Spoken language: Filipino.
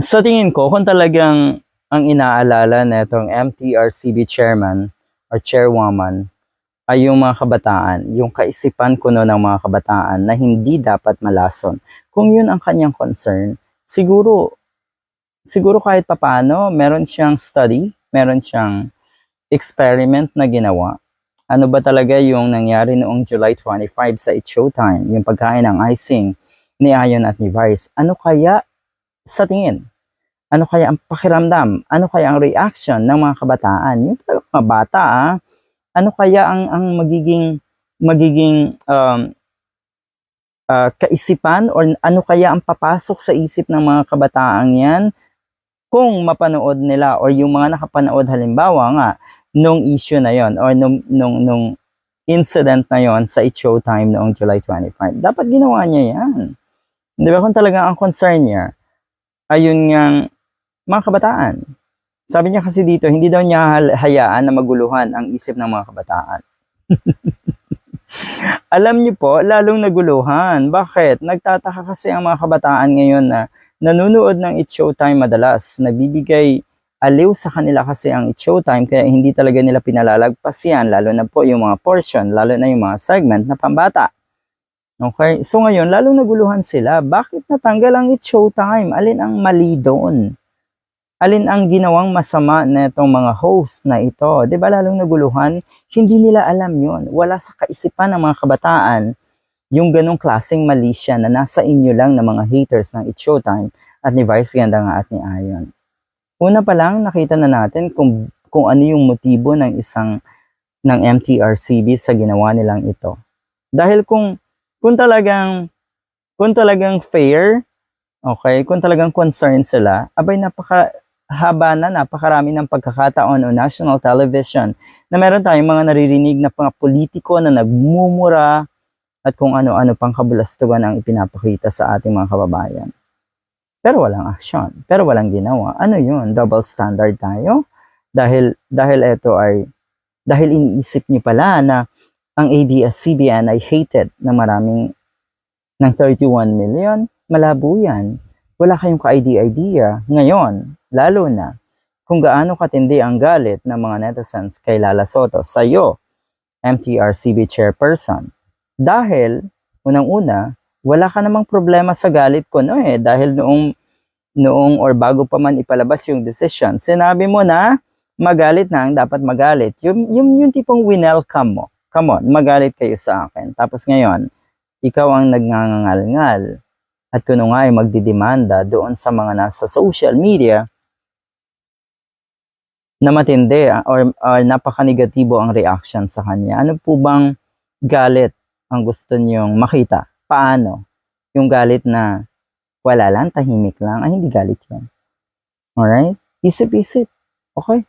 Sa tingin ko, kung talagang ang inaalala na itong MTRCB chairman or chairwoman ay yung mga kabataan, yung kaisipan kuno ng mga kabataan na hindi dapat malason. Kung yun ang kanyang concern, siguro, siguro kahit papano, meron siyang study, meron siyang experiment na ginawa. Ano ba talaga yung nangyari noong July 25 sa It's Showtime, yung pagkain ng icing ni Ayon at ni Vice. Ano kaya sa tingin? Ano kaya ang pakiramdam? Ano kaya ang reaction ng mga kabataan? Yung talagang mga bata, ah, ano kaya ang ang magiging magiging um, ah, kaisipan or ano kaya ang papasok sa isip ng mga kabataan yan kung mapanood nila or yung mga nakapanood halimbawa nga nung issue na yon or nung, nung, nung incident na yon sa It Showtime noong July 25. Dapat ginawa niya yan. Di ba kung talagang ang concern niya ayun ngang mga kabataan. Sabi niya kasi dito, hindi daw niya hayaan na maguluhan ang isip ng mga kabataan. Alam niyo po, lalong naguluhan. Bakit? Nagtataka kasi ang mga kabataan ngayon na nanonood ng It's Showtime madalas. Nabibigay aliw sa kanila kasi ang It's Showtime kaya hindi talaga nila pinalalagpas yan, lalo na po yung mga portion, lalo na yung mga segment na pambata. Okay? So ngayon, lalong naguluhan sila. Bakit natanggal ang It's Showtime? Alin ang mali doon? Alin ang ginawang masama na itong mga host na ito? Ba lalong naguluhan? Hindi nila alam yon. Wala sa kaisipan ng mga kabataan yung ganong klaseng mali siya na nasa inyo lang ng mga haters ng It's Showtime at ni Vice Ganda nga at ni Ayon. Una pa lang, nakita na natin kung, kung ano yung motibo ng isang ng MTRCB sa ginawa nilang ito. Dahil kung kung talagang kung talagang fair, okay, kung talagang concerned sila, abay napaka haba na napakarami ng pagkakataon o national television na meron tayong mga naririnig na mga politiko na nagmumura at kung ano-ano pang kabulastugan ang ipinapakita sa ating mga kababayan. Pero walang action, pero walang ginawa. Ano yun? Double standard tayo? Dahil, dahil ito ay, dahil iniisip niyo pala na ang ABS-CBN ay hated ng maraming ng 31 million, malabo yan. Wala kayong ka-idea ngayon, lalo na kung gaano katindi ang galit ng mga netizens kay Lala Soto sa iyo, MTRCB chairperson. Dahil, unang-una, wala ka namang problema sa galit ko no eh, dahil noong, noong or bago pa man ipalabas yung decision, sinabi mo na magalit na ang dapat magalit. Yung, yung, yung tipong winelcome mo. Come on, magalit kayo sa akin. Tapos ngayon, ikaw ang nagngangangal-ngal at kuno nga ay magdidemanda doon sa mga nasa social media na matindi ah, or, or napaka-negatibo ang reaction sa kanya. Ano po bang galit ang gusto niyong makita? Paano? Yung galit na wala lang, tahimik lang, ay hindi galit yun. Alright? Isip-isip. Okay?